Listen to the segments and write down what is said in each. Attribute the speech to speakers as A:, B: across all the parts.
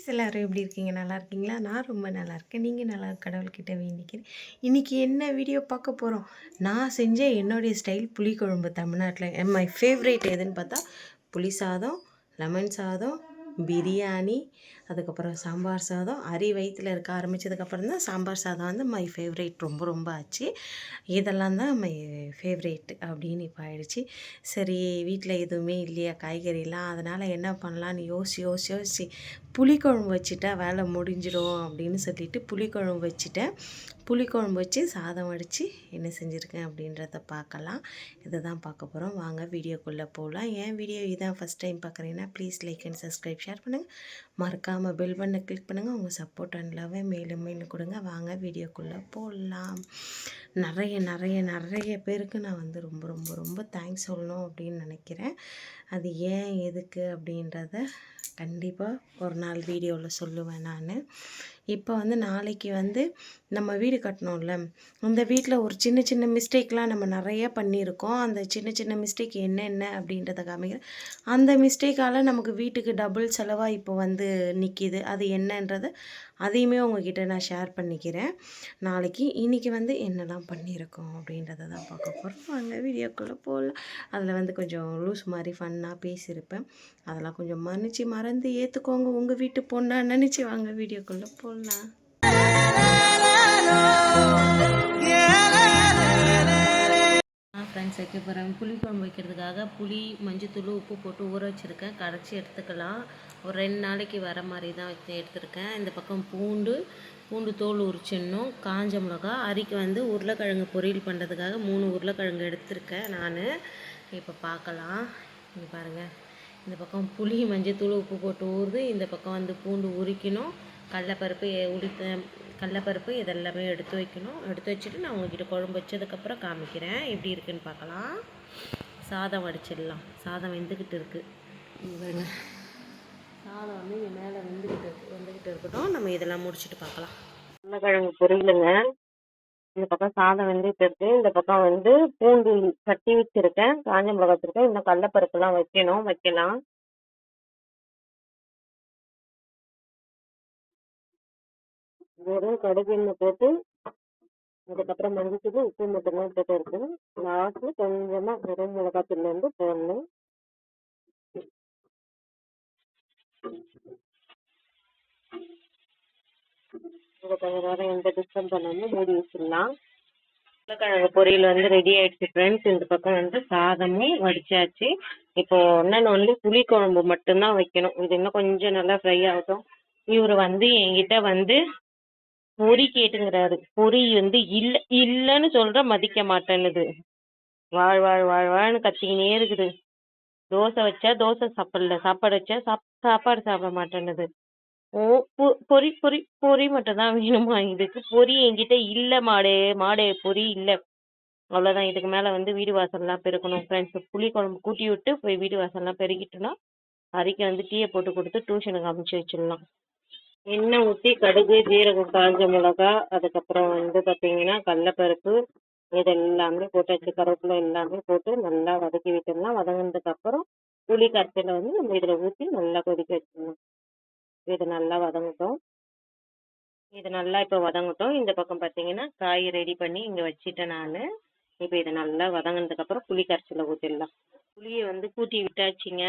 A: Please எல்லோரும் எப்படி இருக்கீங்க நல்லா இருக்கீங்களா நான் ரொம்ப நல்லா இருக்கேன் நீங்கள் நல்லா கடவுள்கிட்ட வேண்டிக்கிறேன் இன்றைக்கி என்ன வீடியோ பார்க்க போகிறோம் நான் செஞ்ச என்னுடைய ஸ்டைல் புளிக்குழம்பு தமிழ்நாட்டில் மை ஃபேவரேட் எதுன்னு பார்த்தா புளி சாதம் லெமன் சாதம் பிரியாணி அதுக்கப்புறம் சாம்பார் சாதம் அரி வயிற்றில் இருக்க ஆரம்பித்ததுக்கப்புறம் தான் சாம்பார் சாதம் வந்து மை ஃபேவரேட் ரொம்ப ரொம்ப ஆச்சு இதெல்லாம் தான் மை ஃபேவரேட் அப்படின்னு இப்போ ஆயிடுச்சு சரி வீட்டில் எதுவுமே இல்லையா காய்கறிலாம் அதனால் என்ன பண்ணலான்னு யோசி யோசி யோசி புளிக்குழம்பு வச்சுட்டா வேலை முடிஞ்சிடும் அப்படின்னு சொல்லிட்டு புளிக்குழம்பு வச்சுட்டேன் புளிக்குழம்பு வச்சு சாதம் அடித்து என்ன செஞ்சுருக்கேன் அப்படின்றத பார்க்கலாம் இதை தான் பார்க்க போகிறோம் வாங்க வீடியோக்குள்ளே போகலாம் ஏன் வீடியோ இதான் ஃபஸ்ட் டைம் பார்க்குறீங்கன்னா please like and subscribe share பண்ணுங்கள் மறக்காம மறக்காமல் பெல் பண்ண கிளிக் பண்ணுங்கள் உங்கள் சப்போர்ட் அண்ட் லவ்வை மேலும் மேலும் கொடுங்க வாங்க வீடியோக்குள்ளே போடலாம் நிறைய நிறைய நிறைய பேருக்கு நான் வந்து ரொம்ப ரொம்ப ரொம்ப தேங்க்ஸ் சொல்லணும் அப்படின்னு நினைக்கிறேன் அது ஏன் எதுக்கு அப்படின்றத கண்டிப்பாக ஒரு நாள் வீடியோவில் சொல்லுவேன் நான் இப்போ வந்து நாளைக்கு வந்து நம்ம வீடு கட்டணும்ல இந்த வீட்டில் ஒரு சின்ன சின்ன மிஸ்டேக்லாம் நம்ம நிறைய பண்ணியிருக்கோம் அந்த சின்ன சின்ன மிஸ்டேக் என்னென்ன அப்படின்றத காமிக்கிறேன் அந்த மிஸ்டேக்கால் நமக்கு வீட்டுக்கு டபுள் செலவாக இப்போ வந்து நிற்கிது அது என்னன்றது அதையுமே உங்ககிட்ட நான் ஷேர் பண்ணிக்கிறேன் நாளைக்கு இன்றைக்கி வந்து என்னெல்லாம் பண்ணியிருக்கோம் அப்படின்றத தான் பார்க்க போகிறோம் வாங்க வீடியோக்குள்ளே போகலாம் அதில் வந்து கொஞ்சம் லூஸ் மாதிரி ஃபன்னாக பேசியிருப்பேன் அதெல்லாம் கொஞ்சம் மன்னிச்சு மறந்து ஏற்றுக்கோங்க உங்கள் வீட்டு பொண்ணாக நினச்சி வாங்க வீடியோக்குள்ளே Oh, ஃப்ரெண்ட்ஸ் வைக்க போகிறேன் குழம்பு வைக்கிறதுக்காக புளி மஞ்சத்தூள் உப்பு போட்டு ஊற வச்சுருக்கேன் கரைச்சி எடுத்துக்கலாம் ஒரு ரெண்டு நாளைக்கு வர மாதிரி தான் எடுத்திருக்கேன் எடுத்துருக்கேன் இந்த பக்கம் பூண்டு பூண்டு தோல் உரிச்சிடணும் காஞ்ச மிளகா அரிக்கு வந்து உருளைக்கிழங்கு பொரியல் பண்ணுறதுக்காக மூணு உருளைக்கிழங்கு எடுத்திருக்கேன் நான் இப்போ பார்க்கலாம் இங்கே பாருங்கள் இந்த பக்கம் புளி மஞ்சத்தூள் உப்பு போட்டு ஊறுது இந்த பக்கம் வந்து பூண்டு உரிக்கணும் கடலப்பருப்பு உளுத்த கடலப்பருப்பு இதெல்லாமே எடுத்து வைக்கணும் எடுத்து வச்சுட்டு நான் உங்ககிட்ட குழம்பு வச்சதுக்கப்புறம் காமிக்கிறேன் எப்படி இருக்குன்னு பார்க்கலாம் சாதம் வடிச்சிடலாம் சாதம் வெந்துக்கிட்டு இருக்குது சாதம் வந்து இங்கே மேலே வெந்துக்கிட்டு இருக்கு வெந்துக்கிட்டு இருக்கட்டும் நம்ம இதெல்லாம் முடிச்சுட்டு பார்க்கலாம் உருளைக்கிழங்கு பொரியலுங்க இந்த பக்கம் சாதம் வெந்துட்டு இருக்கு இந்த பக்கம் வந்து பூண்டு சட்டி வச்சிருக்கேன் காஞ்ச மிளகா வச்சிருக்கேன் இன்னும் கடலப்பருப்புலாம் வைக்கணும் வைக்கலாம் வெறும் கடுகு போட்டு அதுக்கப்புறம் மஞ்சள் உப்பு மட்டும்தான் போட்டு இருக்கும் லாஸ்ட்ல கொஞ்சமா வெறும் மிளகாத்தூள் வந்து போடணும் எந்த டிஸ்டர்ப் பண்ணாமல் மூடி வச்சிடலாம் உருளைக்கிழங்கு பொரியல் வந்து ரெடி ஆயிடுச்சு ஃப்ரெண்ட்ஸ் இந்த பக்கம் வந்து சாதமும் வடிச்சாச்சு இப்போ ஒன்னு ஒன்லி புளி குழம்பு மட்டும்தான் வைக்கணும் இது இன்னும் கொஞ்சம் நல்லா ஃப்ரை ஆகட்டும் இவர் வந்து என்கிட்ட வந்து பொறி கேட்டுங்கிறாரு பொறி வந்து இல்லை இல்லைன்னு சொல்ற மதிக்க மாட்டேன்னுது வாழ் வாழ் வாழ் வாழ்னு கத்திக்கினே இருக்குது தோசை வச்சா தோசை சாப்பிடல சாப்பாடு வச்சா சாப் சாப்பாடு சாப்பிட மாட்டேன்னுது ஓ பொறி பொறி பொறி மட்டும்தான் வேணுமா இதுக்கு பொறி என்கிட்ட இல்லை மாடு மாடு பொறி இல்லை அவ்வளவுதான் இதுக்கு மேலே வந்து வீடு வாசல்லாம் பெருக்கணும் ஃப்ரெண்ட்ஸ் புளி குழம்பு கூட்டி விட்டு போய் வீடு வாசல்லாம் பெருக்கிட்டோன்னா அரிக்க வந்து டீயை போட்டு கொடுத்து டியூஷனுக்கு அமுச்சு வச்சிடலாம் எண்ணெய் ஊற்றி கடுகு ஜீரகம் காஞ்ச மிளகா அதுக்கப்புறம் வந்து பார்த்தீங்கன்னா கடலப்பருப்பு இது எல்லாமே போட்டாச்சு கருவேப்பில எல்லாமே போட்டு நல்லா வதக்கி வதங்கினதுக்கு அப்புறம் புளி கரைச்சலை வந்து நம்ம இதில் ஊற்றி நல்லா கொதிக்க வச்சிடணும் இது நல்லா வதங்கட்டும் இது நல்லா இப்போ வதங்கட்டும் இந்த பக்கம் பார்த்தீங்கன்னா காய் ரெடி பண்ணி இங்கே வச்சிட்டேன் நான் இப்போ இதை நல்லா அப்புறம் புளி கரைச்சலை ஊற்றிடலாம் புளியை வந்து கூட்டி விட்டாச்சுங்க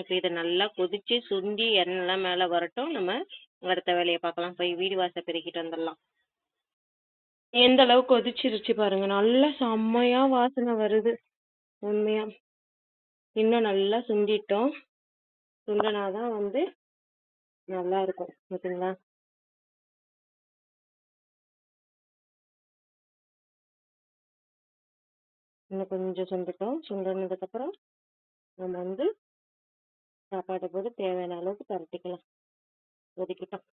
A: இப்போ இதை நல்லா கொதிச்சு சுண்டி எண்ணெய்லாம் மேலே வரட்டும் நம்ம அடுத்த வேலையை பார்க்கலாம் போய் வீடு வாச பெருக்கிட்டு வந்துடலாம் எந்த அளவுக்கு கொதிச்சிருச்சு பாருங்க நல்லா செம்மையா வாசனை வருது உண்மையா இன்னும் நல்லா சுண்டிட்டோம் சுண்டனாதான் வந்து நல்லா இருக்கும் ஓகேங்களா இன்னும் கொஞ்சம் சுண்டுட்டோம் அப்புறம் நம்ம வந்து சாப்பாடு போட்டு தேவையான அளவுக்கு தரட்டிக்கலாம் கொதிக்கட்டும்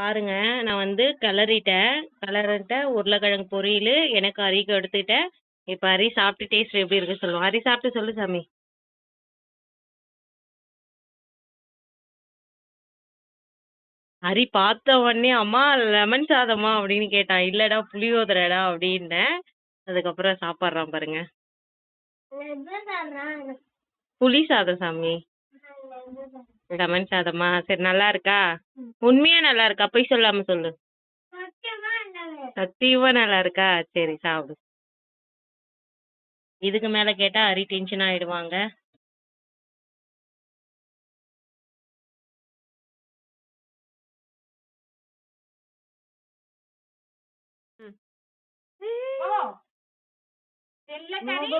A: பாருங்க நான் வந்து கிளறிட்டேன் கிளறிட்டேன் உருளைக்கிழங்கு பொரியல் எனக்கு அரிக்கு எடுத்துக்கிட்டேன் இப்போ அரி சாப்பிட்டு டேஸ்ட் எப்படி இருக்கு சொல்லுவோம் அரி சாப்பிட்டு சொல்லு சாமி அரி பார்த்த உடனே அம்மா லெமன் சாதமா அப்படின்னு கேட்டான் இல்லடா புளியோதரடா அப்படின்னேன் அதுக்கப்புறம் சாப்பிட்றான் பாருங்க புளி சாதம் சாமி லெமன் சாதமா சரி நல்லா இருக்கா உண்மையா நல்லா இருக்கா போய் சொல்லாம சொல்லு சத்தியமா நல்லா இருக்கா சரி சாப்பிடு இதுக்கு மேல கேட்டா அரி டென்ஷன் ஆயிடுவாங்க ତେଲ କାଢି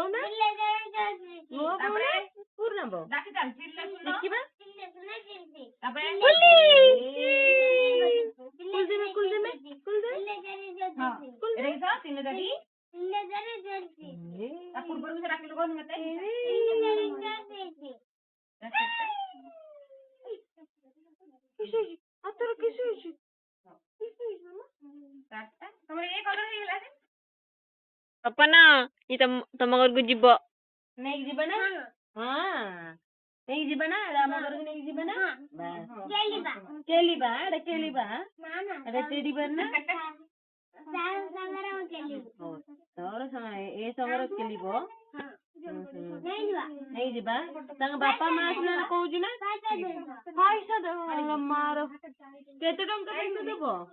A: ତାପରେ ପୂର୍ଣ୍ଣବ ଡାକି ଚାଲ ଚିଲ୍ଲେ ଶୁଣ ଦେଖିବା ତାପରେ କୁଲଦେମେ କୁଲଦେମେ କୁଲଦେମେ କୁଲଦେମେ ଏଇଟା ତିନି ଦାଦି ତା ପୂର୍ବରୁ ସେ ଡାକିଲୁ କହୁନି ମତେ ତମର ଏ କଲର ହେଇଗଲା apa na ni tam tamagor ko jiba na jiba na ha na jiba na la magor ko na jiba na keli ba keli ba ada keli ba mana ada teddy bear na sangara sangara keli oh sangara sangara eh sangara keli ba Nai jiba, tangga bapak mas na na kau juna, hai sada, hai lemaruh, kete dong kete dong kete dong,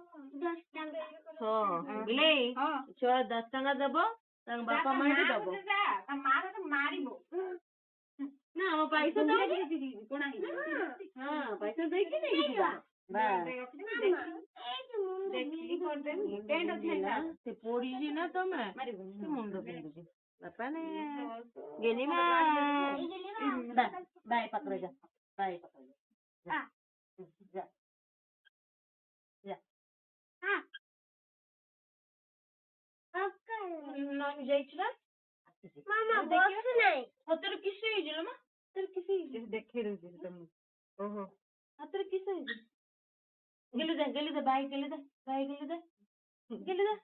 A: so, bilai, coba datang ada bong, তাকে বাপা মায়েরই দেবো না আমার পয়সা দাও দিদি দিদি কোন হ্যাঁ পয়সা দেখি দেখি ସେ ପୋଡିଛି ନା ତମେ ମୁଣ୍ଡ ପିନ୍ଧୁଛି ବାପା ନେ ଗେଲି ମା ବାଏ ପାଖରେ ଯା ବାଏ ପାଖରେ ನಾನು ଯାଇଥିଲା ମାମା ବସ ନାହିଁ ହାତରେ କିସ ହେଇଛି ଲୋ ମା ହାତରେ କିସ ହେଇଛି ଦେଖେଇ ଦଉଛି ତମକୁ ଓହୋ ହାତରେ କିସ ହେଇଛି ଗେଲି ଦେ ଗେଲି ଦେ ବାଇ ଗେଲି ଦେ ବାଇ ଗେଲି ଦେ ଗେଲି ଦେ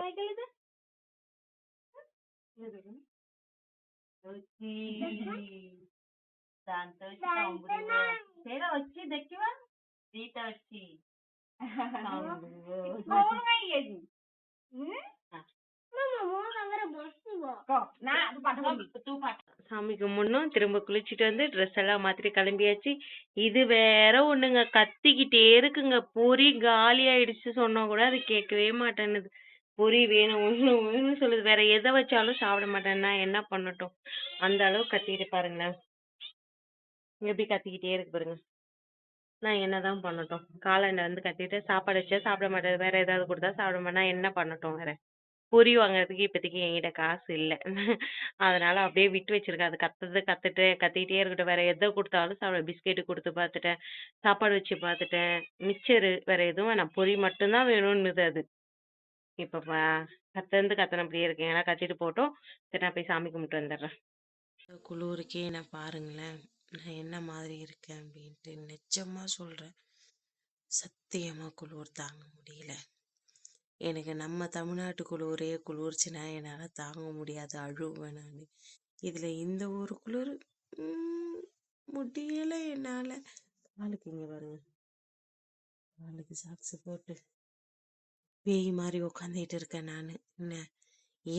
A: ବାଇ ଗେଲି ଦେ ଦାନ୍ତ ଅଛି କାମୁଡ଼ିବ ସେଇଟା ଅଛି ଦେଖିବା ଦିଟା ଅଛି କାମୁଡ଼ିବ କଣ ଖାଇକି ଆସି சாமி முன்னும் திரும்ப குளிச்சுட்டு வந்து ட்ரெஸ் எல்லாம் மாத்திரி கிளம்பியாச்சு இது வேற ஒண்ணுங்க கத்திக்கிட்டே இருக்குங்க பொறி காலி ஆயிடுச்சு சொன்னா கூட அது கேட்கவே மாட்டேன்னுது பொறி வேணும் வேணும் ஒண்ணு சொல்லுது வேற எதை வச்சாலும் சாப்பிட மாட்டேன்னா என்ன பண்ணட்டும் அந்த அளவு கத்திட்டு பாருங்களேன் எப்படி கத்திக்கிட்டே இருக்கு பாருங்க நான் என்னதான் பண்ணட்டும் காலண்டை வந்து கத்திட்டு சாப்பாடு வச்சா சாப்பிட மாட்டேன் வேற ஏதாவது கொடுத்தா சாப்பிட மாட்டேன் என்ன பண்ணட்டும் வேற பொரி வாங்குறதுக்கு இப்போதைக்கு என்கிட்ட காசு இல்ல. அதனால அப்படியே விட்டு வச்சிருக்கேன். அது கத்துது கத்துட்டு கத்திக்கிட்டே இருக்கட்டும். வேற எத குடுத்தாலும் சாப்பிட பிஸ்கெட் குடுத்து பார்த்துட்டேன். சாப்பாடு வச்சு பார்த்துட்டேன். மிச்சரு வேற எதுவும் வேணாம். பொரி மட்டும் தான் அது. இப்ப கத்துறது கத்துனது அப்படியே இருக்கு. ஏன்னா கத்திட்டு போட்டோம் சரி நான் போய் சாமி கும்பிட்டு வந்துடுறேன். குளுருக்கே என்ன பாருங்களேன். நான் என்ன மாதிரி இருக்கேன் அப்படின்ட்டு. நெஜமா சொல்றேன். சத்தியமா குளுர் தாங்க முடியல. எனக்கு நம்ம தமிழ்நாட்டு ஒரே குளிர்ச்சினா என்னால் தாங்க முடியாது அழுவேன் நான் இதில் இந்த ஒரு குளிர் முடியலை என்னால் காலுக்கு இங்கே பாருங்க காலுக்கு சாக்ஸு போட்டு பேய் மாதிரி உக்காந்துட்டு இருக்கேன் நான் என்ன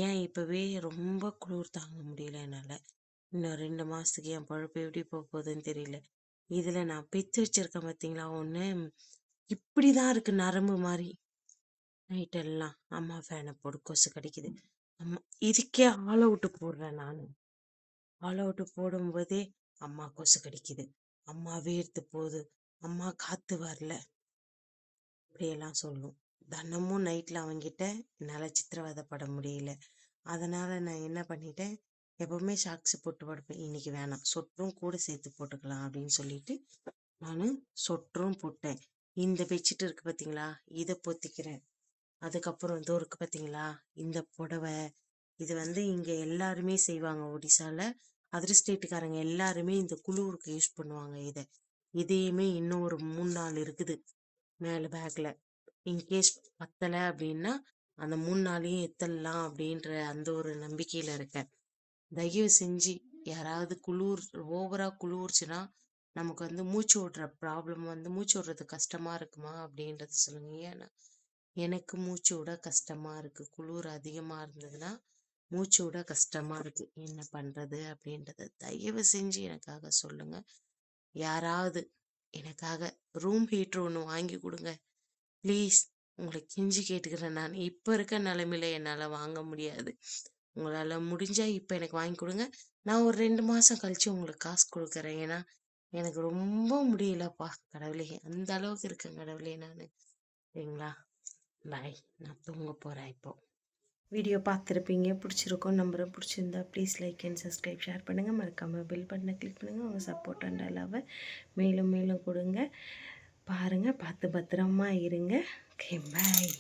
A: ஏன் இப்போவே ரொம்ப குளிர் தாங்க முடியல என்னால் இன்னும் ரெண்டு மாதத்துக்கு என் பழப்பு எப்படி போக போகுதுன்னு தெரியல இதில் நான் பித்து வச்சுருக்கேன் பார்த்தீங்களா ஒன்று இப்படி தான் இருக்குது நரம்பு மாதிரி நைட் எல்லாம் அம்மா ஃபேனை போடு கொசு கடிக்குது அம்மா இதுக்கே ஆல் அவுட்டு போடுறேன் நான் ஆல் அவுட்டு போடும்போதே அம்மா கொசு கடிக்குது அம்மா வீர்த்து போகுது அம்மா காத்து வரல இப்படியெல்லாம் சொல்லும் தினமும் நைட்டில் அவங்கிட்ட என்னால் சித்திரவதைப்பட முடியல அதனால் நான் என்ன பண்ணிட்டேன் எப்பவுமே ஷாக்ஸு போட்டு படுப்பேன் இன்னைக்கு வேணாம் சொட்டும் கூட சேர்த்து போட்டுக்கலாம் அப்படின்னு சொல்லிட்டு நான் சொட்டும் போட்டேன் இந்த பெட்ஷீட் இருக்கு பார்த்தீங்களா இதை பொத்திக்கிறேன் அதுக்கப்புறம் இதோ இருக்கு பார்த்தீங்களா இந்த புடவை இது வந்து இங்கே எல்லாருமே செய்வாங்க ஒடிசாவில் அதர் ஸ்டேட்டுக்காரங்க எல்லாருமே இந்த குழுவுக்கு யூஸ் பண்ணுவாங்க இதை இதையுமே இன்னும் ஒரு மூணு நாள் இருக்குது மேலே பேக்கில் இன்கேஸ் பத்தலை அப்படின்னா அந்த மூணு நாளையும் எத்தலாம் அப்படின்ற அந்த ஒரு நம்பிக்கையில் இருக்கேன் தயவு செஞ்சு யாராவது குளிர் ஓவராக குளிர்ச்சின்னா நமக்கு வந்து மூச்சு விடுற ப்ராப்ளம் வந்து மூச்சு விடுறது கஷ்டமாக இருக்குமா அப்படின்றத சொல்லுங்கள் ஏன்னா எனக்கு மூச்சு விட கஷ்டமாக இருக்குது குளிர் அதிகமாக இருந்ததுன்னா மூச்சு விட கஷ்டமாக இருக்குது என்ன பண்ணுறது அப்படின்றத தயவு செஞ்சு எனக்காக சொல்லுங்கள் யாராவது எனக்காக ரூம் ஹீட்ரு ஒன்று வாங்கி கொடுங்க ப்ளீஸ் உங்களை கெஞ்சி கேட்டுக்கிறேன் நான் இப்போ இருக்க நிலைமையில என்னால் வாங்க முடியாது உங்களால் முடிஞ்சால் இப்போ எனக்கு வாங்கி கொடுங்க நான் ஒரு ரெண்டு மாதம் கழித்து உங்களுக்கு காசு கொடுக்குறேன் ஏன்னா எனக்கு ரொம்ப முடியலப்பா கடவுளே அந்த அளவுக்கு இருக்கேன் கடவுளே நான் சரிங்களா பாய் நான் தூங்க போகிறேன் இப்போது வீடியோ பார்த்துருப்பீங்க பிடிச்சிருக்கோம் நம்பரும் பிடிச்சிருந்தா please like and subscribe share பண்ணுங்கள் மறக்காமல் பில் பட்டனை கிளிக் பண்ணுங்கள் உங்கள் சப்போர்ட் அண்ட் அளவை மேலும் மேலும் கொடுங்க பாருங்கள் பார்த்து பத்திரமா இருங்க ஓகே பாய்